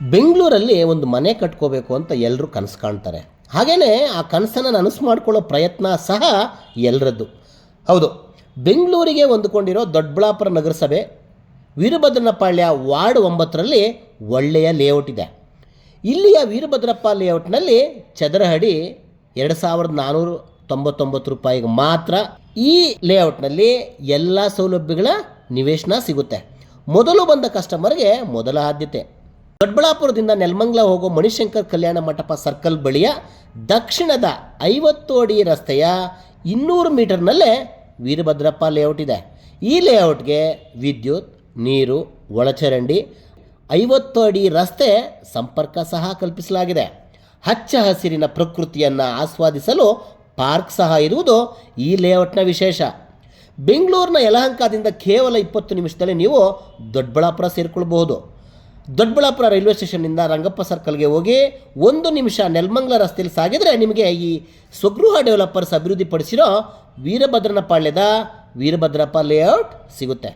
ಬೆಂಗಳೂರಲ್ಲಿ ಒಂದು ಮನೆ ಕಟ್ಕೋಬೇಕು ಅಂತ ಎಲ್ಲರೂ ಕನಸು ಕಾಣ್ತಾರೆ. ಹಾಗೆಯೇ ಆ ಕನಸನ್ನು ನನಸು ಮಾಡ್ಕೊಳ್ಳೋ ಪ್ರಯತ್ನ ಸಹ ಎಲ್ಲರದ್ದು ಹೌದು, ಬೆಂಗಳೂರಿಗೆ ಹೊಂದಿಕೊಂಡಿರೋ ದೊಡ್ಡಬಳ್ಳಾಪುರ ನಗರಸಭೆ ವೀರಭದ್ರನಪಾಳ್ಯ ವಾರ್ಡ್ ಒಂಬತ್ತರಲ್ಲಿ ಒಳ್ಳೆಯ ಲೇಔಟ್ ಇದೆ. ಇಲ್ಲಿಯ ವೀರಭದ್ರಪ್ಪ ಲೇಔಟ್ನಲ್ಲಿ ಚದರಹಡಿ ಎರಡು ಸಾವಿರದ ನಾನ್ನೂರ ತೊಂಬತ್ತೊಂಬತ್ತು ರೂಪಾಯಿಗೆ ಮಾತ್ರ ಈ ಲೇಔಟ್ನಲ್ಲಿ ಎಲ್ಲ ಸೌಲಭ್ಯಗಳ ನಿವೇಶನ ಸಿಗುತ್ತೆ. ಮೊದಲು ಬಂದ ಕಸ್ಟಮರ್ಗೆ ಮೊದಲ ಆದ್ಯತೆ. ದೊಡ್ಡಬಳ್ಳಾಪುರದಿಂದ ನೆಲಮಂಗ್ಲ ಹೋಗೋ ಮಣಿಶಂಕರ್ ಕಲ್ಯಾಣ ಮಂಟಪ ಸರ್ಕಲ್ ಬಳಿಯ ದಕ್ಷಿಣದ ಐವತ್ತು ಅಡಿ ರಸ್ತೆಯ ಇನ್ನೂರು ಮೀಟರ್ನಲ್ಲೇ ವೀರಭದ್ರಪ್ಪ ಲೇಔಟ್ ಇದೆ. ಈ ಲೇಔಟ್ಗೆ ವಿದ್ಯುತ್, ನೀರು, ಒಳಚರಂಡಿ, ಐವತ್ತು ಅಡಿ ರಸ್ತೆ ಸಂಪರ್ಕ ಸಹ ಕಲ್ಪಿಸಲಾಗಿದೆ. ಹಚ್ಚ ಹಸಿರಿನ ಪ್ರಕೃತಿಯನ್ನು ಆಸ್ವಾದಿಸಲು ಪಾರ್ಕ್ ಸಹ ಇರುವುದು ಈ ಲೇಔಟ್ನ ವಿಶೇಷ. ಬೆಂಗಳೂರಿನ ಯಲಹಂಕದಿಂದ ಕೇವಲ ಇಪ್ಪತ್ತು ನಿಮಿಷದಲ್ಲಿ ನೀವು ದೊಡ್ಡಬಳ್ಳಾಪುರ ಸೇರಿಕೊಳ್ಬಹುದು. ದೊಡ್ಡಬಳ್ಳಾಪುರ ರೈಲ್ವೆ ಸ್ಟೇಷನ್ನಿಂದ ರಂಗಪ್ಪ ಸರ್ಕಲ್ಗೆ ಹೋಗಿ ಒಂದು ನಿಮಿಷ ನೆಲ್ಮಂಗ್ಲ ರಸ್ತೆಯಲ್ಲಿ ಸಾಗಿದರೆ ನಿಮಗೆ ಈ ಸ್ವಗೃಹ ಡೆವಲಪರ್ಸ್ ಅಭಿವೃದ್ಧಿಪಡಿಸಿರೋ ವೀರಭದ್ರನಪಾಳ್ಯದ ವೀರಭದ್ರಪ್ಪ ಲೇಔಟ್ ಸಿಗುತ್ತೆ.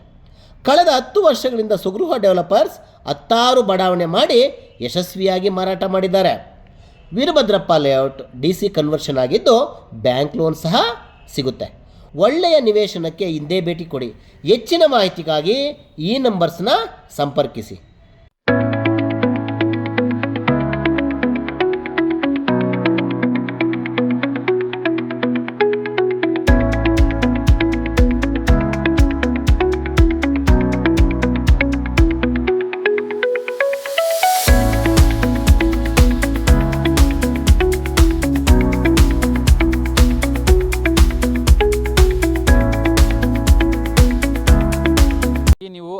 ಕಳೆದ ಹತ್ತು ವರ್ಷಗಳಿಂದ ಸ್ವಗೃಹ ಡೆವಲಪರ್ಸ್ ಹತ್ತಾರು ಬಡಾವಣೆ ಮಾಡಿ ಯಶಸ್ವಿಯಾಗಿ ಮಾರಾಟ ಮಾಡಿದ್ದಾರೆ. Veerabhadrappa layout D C conversion ಆಗಿದ್ದು ಬ್ಯಾಂಕ್ ಲೋನ್ ಸಹ ಸಿಗುತ್ತೆ. ಒಳ್ಳೆಯ ನಿವೇಶನಕ್ಕೆ ಹಿಂದೆ ಭೇಟಿ ಕೊಡಿ. ಹೆಚ್ಚಿನ ಮಾಹಿತಿಗಾಗಿ ಈ ನಂಬರ್ಸ್ನ ಸಂಪರ್ಕಿಸಿ.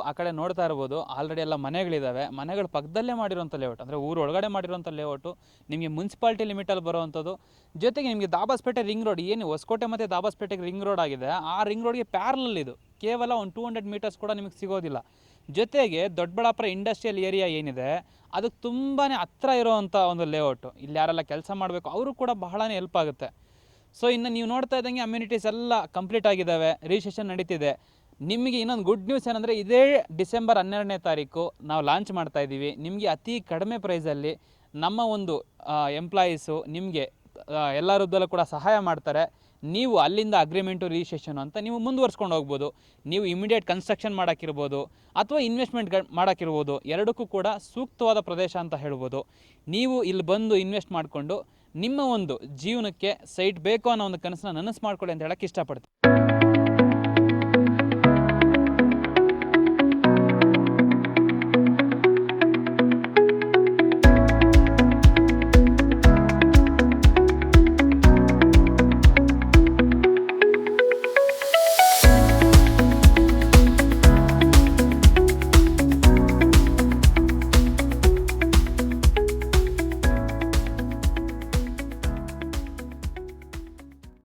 ಆ ಕಡೆ ನೋಡ್ತಾ ಇರ್ಬೋದು ಆಲ್ರೆಡಿ ಎಲ್ಲ ಮನೆಗಳಿದ್ದಾವೆ ಮನೆಗಳ ಪಕ್ಕದಲ್ಲೇ ಮಾಡಿರುವಂಥ ಲೇಔಟ್ ಅಂದರೆ ಊರು ಒಳಗಡೆ ಮಾಡಿರೋಂಥ ಲೇಔಟು ನಿಮಗೆ ಮುನ್ಸಿಪಾಲ್ಟಿ ಲಿಮಿಟಲ್ಲಿ ಬರುವಂಥದ್ದು. ಜೊತೆಗೆ ನಿಮಗೆ ದಾಬಾಸ್ಪೇಟೆ ರಿಂಗ್ ರೋಡ್ ಏನು ಹೊಸಕೋಟೆ ಮತ್ತು ದಾಬಾಸ್ಪೇಟೆಗೆ ರಿಂಗ್ ರೋಡ್ ಆಗಿದೆ. ಆ ರಿಂಗ್ ರೋಡ್ಗೆ ಪ್ಯಾರಲಲ್ ಇದು. ಕೇವಲ ಒಂದು ಟೂ ಹಂಡ್ರೆಡ್ ಮೀಟರ್ಸ್ ಕೂಡ ನಿಮಗೆ ಸಿಗೋದಿಲ್ಲ. ಜೊತೆಗೆ ದೊಡ್ಡಬಳ್ಳಾಪುರ ಇಂಡಸ್ಟ್ರಿಯಲ್ ಏರಿಯಾ ಏನಿದೆ, ಅದಕ್ಕೆ ತುಂಬಾ ಹತ್ತಿರ ಇರೋವಂಥ ಒಂದು ಲೇಔಟು ಇಲ್ಲಿ ಯಾರೆಲ್ಲ ಕೆಲಸ ಮಾಡಬೇಕು, ಅವರು ಕೂಡ ಬಹಳನೇ ಹೆಲ್ಪ್ ಆಗುತ್ತೆ. ಸೊ ಇನ್ನು ನೀವು ನೋಡ್ತಾ ಇದ್ದಂಗೆ ಅಮ್ಯುನಿಟೀಸ್ ಎಲ್ಲ ಕಂಪ್ಲೀಟ್ ಆಗಿದ್ದಾವೆ. ರಿಜಿಸ್ಟ್ರೇಷನ್ ನಡೀತಿದೆ. ನಿಮಗೆ ಇನ್ನೊಂದು ಗುಡ್ ನ್ಯೂಸ್ ಏನಂದರೆ, ಇದೇ ಡಿಸೆಂಬರ್ ಹನ್ನೆರಡನೇ ತಾರೀಕು ನಾವು ಲಾಂಚ್ ಮಾಡ್ತಾ ಇದ್ದೀವಿ. ನಿಮಗೆ ಅತಿ ಕಡಿಮೆ ಪ್ರೈಸಲ್ಲಿ ನಮ್ಮ ಒಂದು ಎಂಪ್ಲಾಯೀಸು ನಿಮಗೆ ಎಲ್ಲ ಕೂಡ ಸಹಾಯ ಮಾಡ್ತಾರೆ. ನೀವು ಅಲ್ಲಿಂದ ಅಗ್ರಿಮೆಂಟು ರಿಜಿಸ್ಟ್ರೇಷನ್ ಅಂತ ನೀವು ಮುಂದುವರ್ಸ್ಕೊಂಡು ಹೋಗ್ಬೋದು. ನೀವು ಇಮಿಡಿಯೇಟ್ ಕನ್ಸ್ಟ್ರಕ್ಷನ್ ಮಾಡೋಕ್ಕಿರ್ಬೋದು ಅಥವಾ ಇನ್ವೆಸ್ಟ್ಮೆಂಟ್ ಮಾಡೋಕ್ಕಿರ್ಬೋದು ಎರಡಕ್ಕೂ ಕೂಡ ಸೂಕ್ತವಾದ ಪ್ರದೇಶ ಅಂತ ಹೇಳ್ಬೋದು. ನೀವು ಇಲ್ಲಿ ಬಂದು ಇನ್ವೆಸ್ಟ್ ಮಾಡಿಕೊಂಡು ನಿಮ್ಮ ಒಂದು ಜೀವನಕ್ಕೆ ಸೈಟ್ ಬೇಕು ಅನ್ನೋ ಒಂದು ಕನಸನ್ನ ನನಸು ಮಾಡ್ಕೊಳ್ಳಿ ಅಂತ ಹೇಳಕ್ಕೆ ಇಷ್ಟಪಡ್ತೀನಿ.